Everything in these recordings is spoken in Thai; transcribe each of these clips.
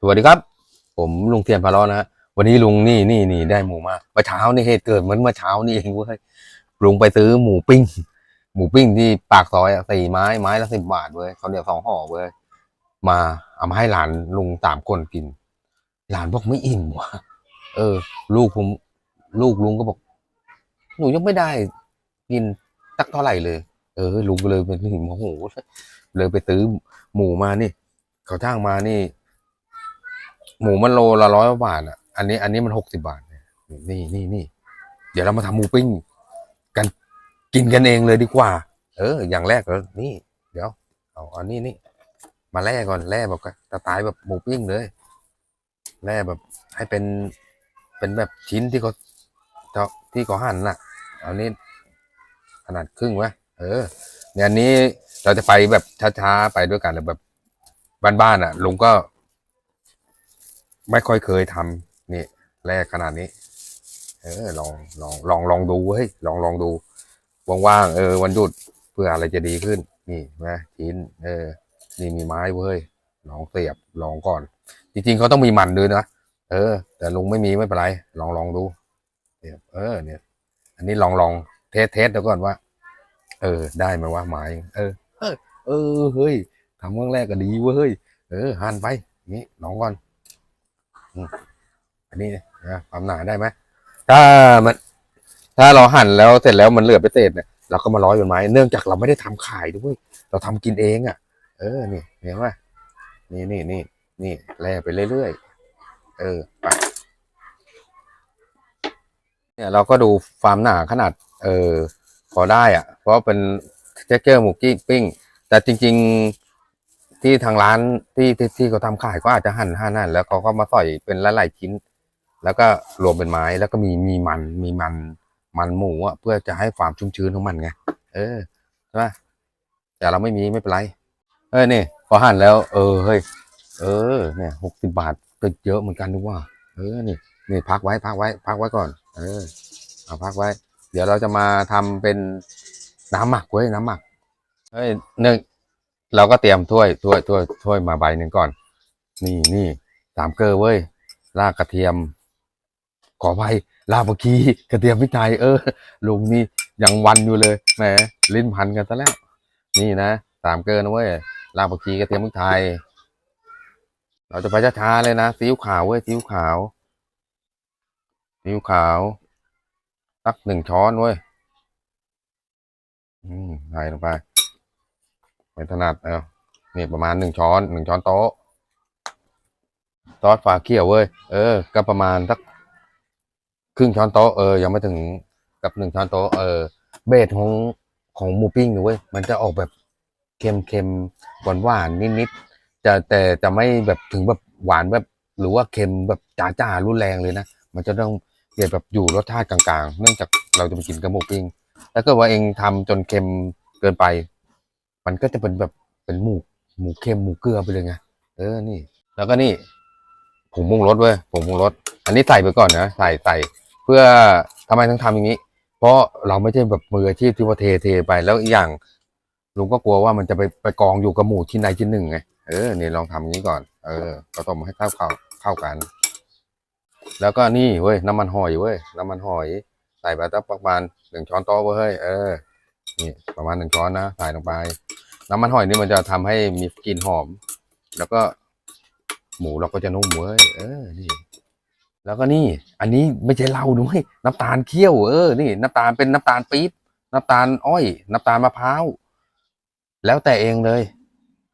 สวัสดีครับ ผมลุงเทียนพาร้อนะฮะวันนี้ลุงนี่นี่นี่ได้หมูมาเมื่อเช้านี่เหตุเกิดเหมือนเมื่อเช้านี่เองเว้ยลุงไปซื้อหมูปิ้ง หมูปิ้งที่ปากซอยสี่ไม้ไม้ละสิบบาทเว้ยเขาเดียวสองห่อเว้ยมาเอามาให้หลานลุงสามคนกิน หลานบอกไม่อิ่มว่ะเออ ลูกผม ลูกลุงก็บอก หนูยังไม่ได้กินตักเท่าไหร่เลย เออลุงก็เลยเป็นหิมโอ้โหเลยไปซื้อหมูมานี่ เขาจ้างมานี่ หมูมันโลละร้อยกว่าบาทอะ อันนี้ อันนี้มันหกสิบาทเนี่ยนี่นี่นี่เดี๋ยวเรามาทำหมูปิ้ง กันกินกันเองเลยดีกว่า เออ อย่างแรกเลยนี่ เดี๋ยว เอาอันนี้นี่มาแล่ก่อนแล่แบบสไตล์แบบหมูปิ้งเลยแล่แบบให้เป็นเป็นแบบชิ้นที่เขาที่เขาหั่นน่ะ เอานี้ขนาดครึ่งวะเออเนี่ยอันนี้เราจะไปแบบช้าๆไปด้วยกันแบบ บ้านๆอะลุงก็ ไม่ค่อยเคยทำนี่แรกขนาดนี้ เออลองลองลองลองดูเฮ้ยลองลองดูว่างๆเออ วันหยุดเพื่ออะไรจะดีขึ้น นี่นะชิ้นเออ นี่มีไม้เว้ยลองเสียบลองก่อน จริงๆเขาต้องมีมันด้วยนะเออ แต่ลุงไม่มีไม่เป็นไร ลองลองดูเสียบเออ เนี่ย อันนี้ลองลองเทสเทสเดี๋ยวก่อนว่า เออ ได้ไหมว่าไม้เออ เออเฮ้ย ทำครั้งแรกก็ดีเว้ยเออหั่นไปนี่ลองก่อนอันนี้นะความหนาได้ไหมถ้ามัน ถ้าเราหั่นแล้วเสร็จแล้วมันเหลือไปเศษเนี่ยเราก็มาร้อยเป็นไม้เนื่องจากเราไม่ได้ทำขายด้วย เราทำกินเองอะ เออนี่เห็นไหมนี่นี่นี่นี่แล่ไปเรื่อยๆเออไปเนี่ยเราก็ดูความหนาขนาด เออพอได้อะ เพราะเป็นเจ๊เกอร์หมูกี้ปิ้ง แต่จริง ๆ ที่ทางร้านที่ที่ที่เขาทำขายก็อาจจะหั่นหั่นหั่นแล้วเขาก็มาใส่เป็นหลายๆชิ้น แล้วก็รวมเป็นไม้แล้วก็มีมีมันมีมันมันหมูอะเพื่อจะให้ความชุ่มชื้นของมันไงเออใช่ไหมแต่เราไม่มีไม่เป็นไร เออนี่พอหั่นแล้ว เออเฮ้ยเออเนี่ยหกสิบาทก็เยอะเหมือนกันดูว่า เออนี่นี่พักไว้พักไว้ พักไว้ก่อน เออเอาพักไว้ เดี๋ยวเราจะมาทำเป็นน้ำหมักเว้ยน้ำหมักเฮ้ยเนื่อง เราก็เตรียมถ้วยถ้วยถ้วยถ้วยมาใบหนึ่งก่อน นี่นี่สามเกลือเว้ยรากกระเทียม ขอไปลาบกีกระเทียมพริกไทยเออ ลุงนี่ยังวันอยู่เลยแหมลิ้นพันกันซะแล้ว นี่นะสามเกินนะเว้ยลาบกีกระเทียมพริกไทย เราจะไปช้าๆเลยนะซีอิ๊วขาวเว้ยซีอิ๊วขาวซีอิ๊วขาวสักหนึ่งช้อนเว้ยอืมใส่ลงไป ไม่ถนัดเอานี่ประมาณหนึ่งช้อนหนึ่งช้อนโต๊ะซอสฝาเขียวเว้ย เออ ก็ประมาณสักครึ่งช้อนโต๊ะเออ ยังไม่ถึงกับหนึ่งช้อนโต๊ะเออ เบสของของหมูปิ้งนะเว้ย มันจะออกแบบเค็มเค็มหวานหวานนิดนิดๆจะแต่จะไม่แบบถึงแบบหวานแบบ หรือว่าเค็มแบบจ้าจ้าๆรุนแรงเลยนะ มันจะต้องเกิดแบบอยู่รสชาติกลางๆ เนื่องจากเราจะไปกินกับหมูปิ้งถ้าเกิดว่าเองทำจนเค็มเกินไป มันก็จะเป็นแบบเป็นหมูหมูเค็มหมูเกลือไปเลยไงเออนี่ แล้วก็นี่ผงปรุงรสเว้ยผงปรุงรสอันนี้ใส่ไปก่อนนะใส่ใส่เพื่อทำไมต้องทำอย่างนี้ เพราะเราไม่ใช่แบบมืออาชีพที่ว่าเทเทไปแล้วอีกอย่างลุงก็กลัวว่ามันจะไปไปกองอยู่กับหมูชิ้นใดชิ้นหนึ่งไงเออนี่ลองทำอย่างนี้ก่อน เออก็ต้มให้เข้าเข้าเข้ากัน แล้วก็นี่เว้ยน้ำมันหอยเว้ยน้ำมันหอย ใส่ไปสักประมาณหนึ่งช้อนโต๊ะเว้ยเออ นี่ประมาณหนึ่งช้อนนะใส่ลงไป น้ำมันหอยนี่มันจะทำให้มีกลิ่นหอม แล้วก็ หมูเราก็จะนุ่มเว้ยเออนี่แล้วก็นี่ อันนี้ไม่ใช่เหล้าด้วยน้ำตาลเคี่ยวเออนี่ น้ำตาลเป็นน้ำตาลปี๊บน้ำตาลอ้อย น้ำตาลมะพร้าวแล้วแต่เองเลย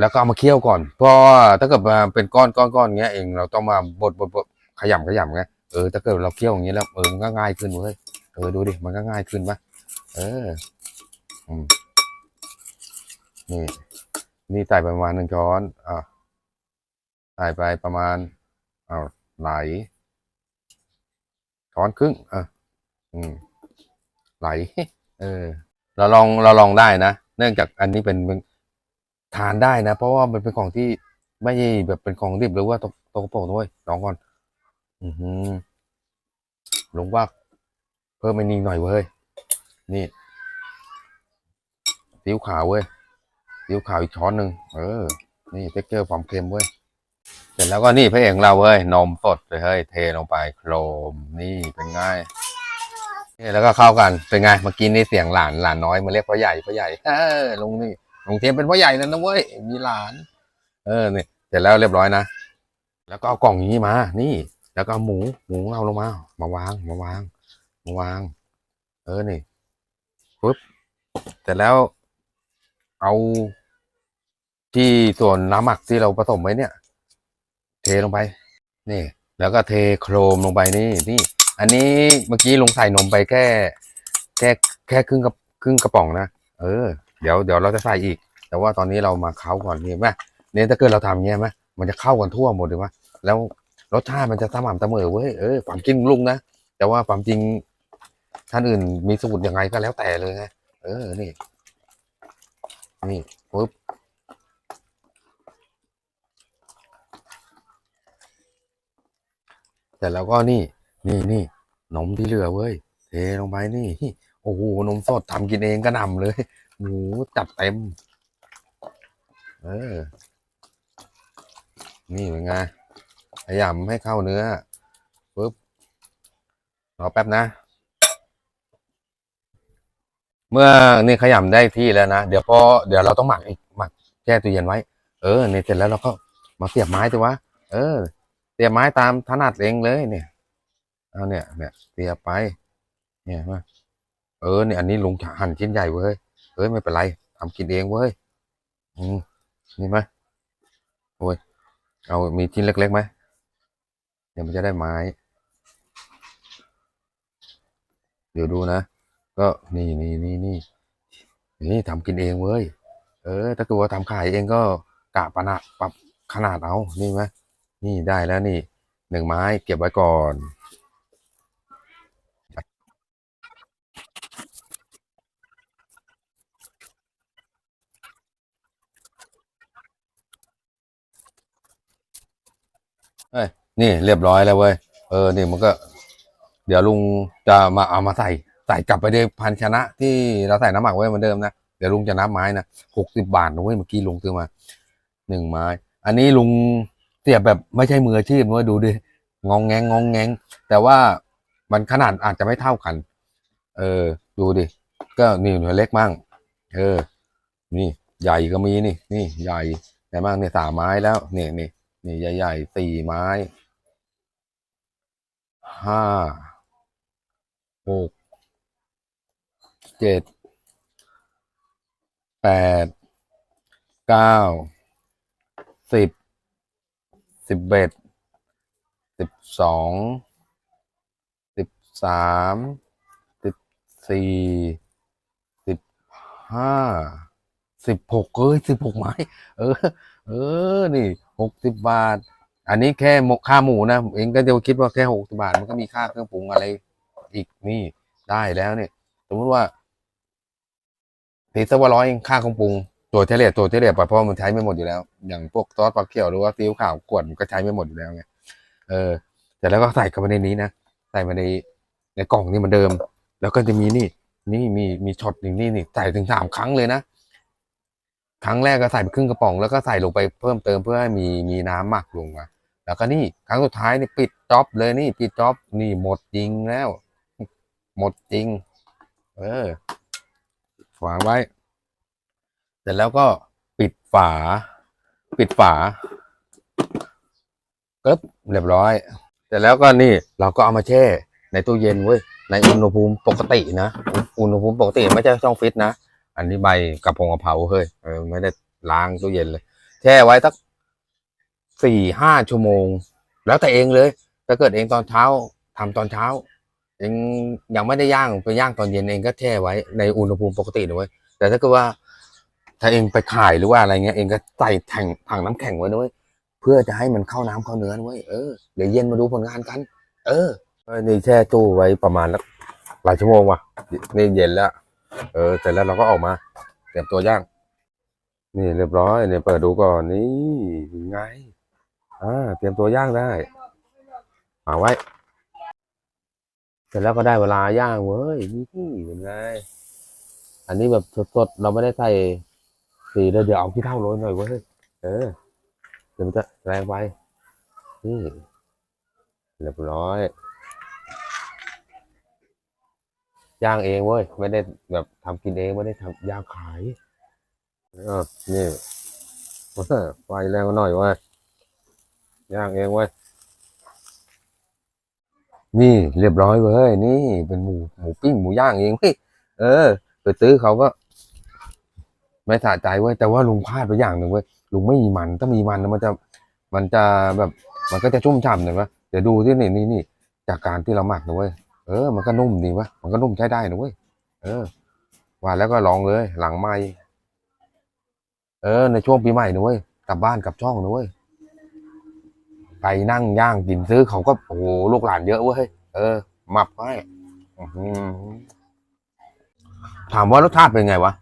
แล้วก็เอามาเคี่ยวก่อนเพราะถ้าเกิดมาเป็นก้อนก้อนก้อนเงี้ยเองเราต้องมาบดบดบดขยำขยำไงเออถ้าเกิดเราเคี่ยวอย่างนี้แล้วเออมันก็ง่ายขึ้นเว้ยเออดูดิมันก็ง่ายขึ้นปะเออ นี่ นี่ใส่ประมาณหนึ่งช้อน อะใส่ไปประมาณอ้าไหลช้อนครึ่งอะอืม ไหล เออ เราลองเราลองได้นะ เนื่องจากอันนี้เป็นทานได้นะ เพราะว่ามันเป็นของที่ไม่ใช่แบบเป็นของดิบหรือว่าตกตกโปกด้วยลองก่อน อือหือลงว่า เพิ่มไม่นิ่งหน่อยเว้ย นี่ ซีอิ๊วขาวเว้ยซีอิ๊วขาวอีกช้อนหนึ่งเออ นี่เท็กเจอร์ความเค็มเว้ยเสร็จแล้วก็นี่พระเอกของเราเว้ยนมสดเลยเฮ้ยเทลงไปโครมนี่เป็นไงนี่แล้วก็เข้ากันเป็นไงเมื่อกี้นี่เสียงหลานหลานน้อยมาเรียกพ่อใหญ่พ่อใหญ่เออลุงนี่ลุงเทียมเป็นพ่อใหญ่แล้วนะเว้ยมีหลาน เออเนี่ยเสร็จแล้วเรียบร้อยนะแล้วก็เอากล่องนี้มา นี่ แล้วก็หมูหมูเอาลงมา มาวางมาวาง มาวาง เออนี่ปุ๊บเสร็จแล้ว เอาที่ส่วนน้ำหมักที่เราผสมไว้เนี่ย เทลงไป นี่ แล้วก็เทโครมลงไปนี่นี่ อันนี้เมื่อกี้ลงใส่นมไปแค่ แค่แค่ครึ่งกระครึ่งกระป๋องนะเออเดี๋ยวเดี๋ยวเราจะใส่อีก แต่ว่าตอนนี้เรามาเค้าก่อนนี่ไหมเนี่ยถ้าเกิดเราทำอย่างเงี้ยไหมมันจะเข้ากันทั่วหมดเลยว่าแล้วรสชาติมันจะสม่ำเสมอเว้ยเออความจริงลุงนะแต่ว่าความจริงท่านอื่นมีสูตรยังไงก็แล้วแต่เลยไงเออนี่ นี่ปุ๊บแต่แล้วก็นี่ นี่นี่นมที่เหลือเว้ย เทลงไปนี่ โอ้โห นมสดทำกินเองก็นำเลยหมูจัดเต็ม เออ นี่เป็นไงขยำให้เข้าเนื้อปุ๊บ รอแป๊บนะ เมื่อนี่ขยำได้ที่แล้วนะ เดี๋ยวพอเดี๋ยวเราต้องหมักอีกหมักแช่ตู้เย็นไว้ เออเนี่ยเสร็จแล้วเราก็มาเสียบไม้ตัววะเออ เสียบไม้ตามถนัดเองเลยเนี่ยเอาเนี่ยเนี่ยเสียบไป เนี่ยมาเออเนี่ยอันนี้ลุงหั่นชิ้นใหญ่เว้ยเอ้ยไม่เป็นไรทำกินเองเว้ยอืมนี่ไหมโอ้ยเอามีชิ้นเล็กๆไหมเดี๋ยวมันจะได้ไม้ เดี๋ยวดูนะ ก็นี่นี่นี่นี่นี่ทำกินเองเว้ย เออ ถ้าเกิดว่าทำขายเองก็กะปะนะปรับขนาดเอา นี่ไหมนี่ได้แล้วนี่หนึ่งไม้เก็บไว้ก่อนเอ้ยนี่เรียบร้อยแล้วเว้ย เออ นี่มันก็ เดี๋ยวลุงจะมาเอามาใส่ ใส่กลับไปในพันชนะที่เราใส่น้ำหมักไว้เหมือนเดิมนะเดี๋ยวลุงจะนับไม้นะหกสิบบาทนะเว้ยเมื่อกี้ลุงซื้อมาหนึ่งไม้ อันนี้ลุงเสียบแบบไม่ใช่มืออาชีพนะเว้ยดูดิงองแงงงองแงง แต่ว่ามันขนาดอาจจะไม่เท่ากัน เออ ดูดิ ก็นี่หน่วยเล็กมั่งเออ นี่ใหญ่ก็มีนี่ นี่ใหญ่ใหญ่มากเนี่ยสามไม้แล้วนี่นี่นี่ใหญ่ๆสี่ไม้ห้าหก เจ็ดแปดเก้าสิบสิบเอ็ดสิบสองสิบสามสิบสี่สิบห้าสิบหกเอ้ยสิบหกไม้ เออ เออ นี่หกสิบบาท อันนี้แค่หมกค่าหมูนะ เองก็จะคิดว่าแค่หกสิบาท มันก็มีค่าเครื่องปรุงอะไร อีกนี่ได้แล้วเนี่ย สมมติว่า ตีสักว่าร้อยเองค่าคงปรุง ตัวเทเลตตัวเทเลตเพราะมันใช้ไม่หมดอยู่แล้ว อย่างพวกซอสปลาเขียวหรือว่าซีอิ๊วขาวขวดมันก็ใช้ไม่หมดอยู่แล้วไงเออแต่แล้วก็ใส่เข้าไปในนี้นะใส่มาในในกล่องนี่เหมือนเดิม แล้วก็จะมีนี่ นี่มีมีช็อตหนึ่งนี่นี่ใส่ถึงสามครั้งเลยนะครั้งแรกก็ใส่ไปครึ่งกระป๋องแล้วก็ใส่ลงไปเพิ่มเติมเพื่อให้มีมีน้ำหมักลงมาแล้วก็นี่ครั้งสุดท้ายนี่ปิดจ็อบเลยนี่ปิดจ็อบนี่หมดจริงแล้ว หมดจริง เออ วางไว้เสร็จแล้วก็ปิดฝา ปิดฝาปึ๊บเรียบร้อย เสร็จแล้วก็นี่เราก็เอามาแช่ในตู้เย็นเว้ยในอุณหภูมิปกตินะอุณหภูมิปกติไม่ใช่ช่องฟิตนะอันนี้ใบกระพงกระเพราเฮ้ยไม่ได้ล้างตู้เย็นเลย แช่ไว้สักสี่ห้าชั่วโมง แล้วแต่เองเลย ถ้าเกิดเองตอนเช้าทำตอนเช้า เองยังไม่ได้ย่างไปย่างตอนเย็นเองก็แช่ไว้ในอุณหภูมิปกตินะเว้ยแต่ถ้าเกิดว่า ถ้าเองไปขายหรือว่าอะไรเงี้ยเองก็ใส่ถังถังน้ำแข็งไว้ด้วยเพื่อจะให้มันเข้าน้ำเข้าเนื้อด้วยเออเดี๋ยวเย็นมาดูผลงานกันเออเออนี่แช่ตู้ไว้ประมาณหลายชั่วโมงว่ะนี่เย็นแล้วเออเสร็จแล้วเราก็ออกมาเตรียมตัวย่าง นี่เรียบร้อยเนี่ยเปิดดูก่อนนี่ไงอ่าเตรียมตัวย่างได้เอาไว้ เสร็จแล้วก็ได้เวลาย่างเว้ยนี่เป็นไงอันนี้แบบสดๆเราไม่ได้ใส่สีเดี๋ยวเดี๋ยวเอาขี้เท่าโรยหน่อยเว้ยเออเดี๋ยวมันจะแรงไปนี่เรียบร้อยย่างเองเว้ยไม่ได้แบบทำกินเองไม่ได้ทำย่างขายอะนี่ไฟแรงหน่อยเว้ยย่างเองเว้ย นี่เรียบร้อยเว้ยนี่ เป็นหมูหมูปิ้งหมูย่างเองเฮ้ยเออไปซื้อเขาก็ ไม่สะใจเว้ยแต่ว่าลุงพลาดไปอย่างหนึ่งเว้ยลุงไม่มีมันถ้ามีมันมันจะ มันจะแบบ มันก็จะชุ่มฉ่ำหน่อยวะเดี๋ยวดูที่นี่นี่นี่จากการที่เราหมักนะเว้ยเออ มันก็นุ่มดีวะมันก็นุ่มใช้ได้นะเว้ยเออว่าแล้วก็ลองเลย หลังไม่เออ ในช่วงปีใหม่นะเว้ยกลับบ้านกลับช่องนะเว้ย ไปนั่งย่างกินซื้อเขาก็โอ้โหลูกหลานเยอะเว้ยเออหมับให้ถามว่ารสชาติเป็นไงวะ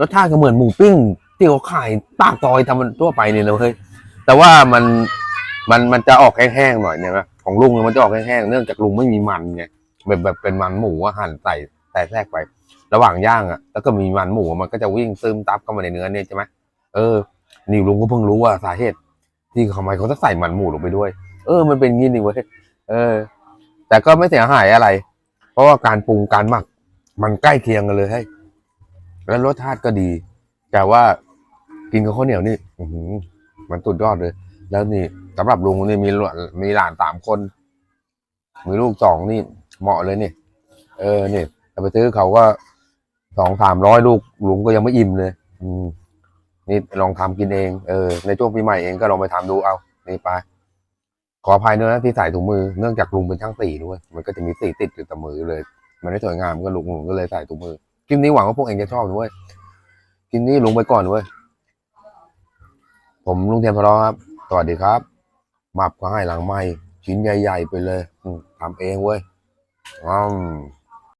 รสชาติก็เหมือนหมูปิ้ง ที่เขาขายปากซอยทำมันทั่วไปเนี่ยนะเว้ยแต่ว่ามันมันมันจะออกแห้งๆหน่อยเนี่ยนะของลุงมันจะออกแห้งๆเนื่องจากลุงไม่มีมันไงแบบแบบเป็นมันหมูอะหั่นใส่ใส่แทรกไป ระหว่างย่างอะ แล้วก็มีมันหมูมันก็จะวิ่งซึมตับเข้ามาในเนื้อเนี่ยใช่ไหมเออนี่ลุงก็เพิ่งรู้ว่าสาเหตุ ที่ทำไมเขาต้องใส่หมันหมูลงไปด้วย เออ มันเป็นงี้นี่เว้ยเออ แต่ก็ไม่เสียหายอะไร เพราะว่าการปรุงการหมัก มันใกล้เคียงกันเลยให้แล้วรสชาติก็ดี แต่ว่ากินกับข้าวเหนียวนี่อือหือมันสุดยอดเลย แล้วนี่สำหรับลุงนี่มีหลานมีหลานสามคน มีลูกสองนี่เหมาะเลยนี่ เออนี่แต่ไปซื้อเขาก็สองสามร้อยลูกลุงก็ยังไม่อิ่มเลย อืม นี่ลองทำกินเองเออในช่วงปีใหม่เองก็ลองไปทำดูเอานี่ไปขออภัยด้วยนะที่ใส่ถุงมือเนื่องจากลุงเป็นช่างสีด้วย มันก็จะมีสีติดอยู่กับมือเลย มันไม่สวยงามก็ลุงลุงก็เลยใส่ถุงมือคลิปนี้หวังว่าพวกเองจะชอบด้วยคลิปนี้ลุงไปก่อนด้วยผมลุงเทียนพะเลาะครับสวัสดีครับหมับก็ให้หลังไม้ชิ้นใหญ่ ๆ ไปเลยทำเองเว้ยอืม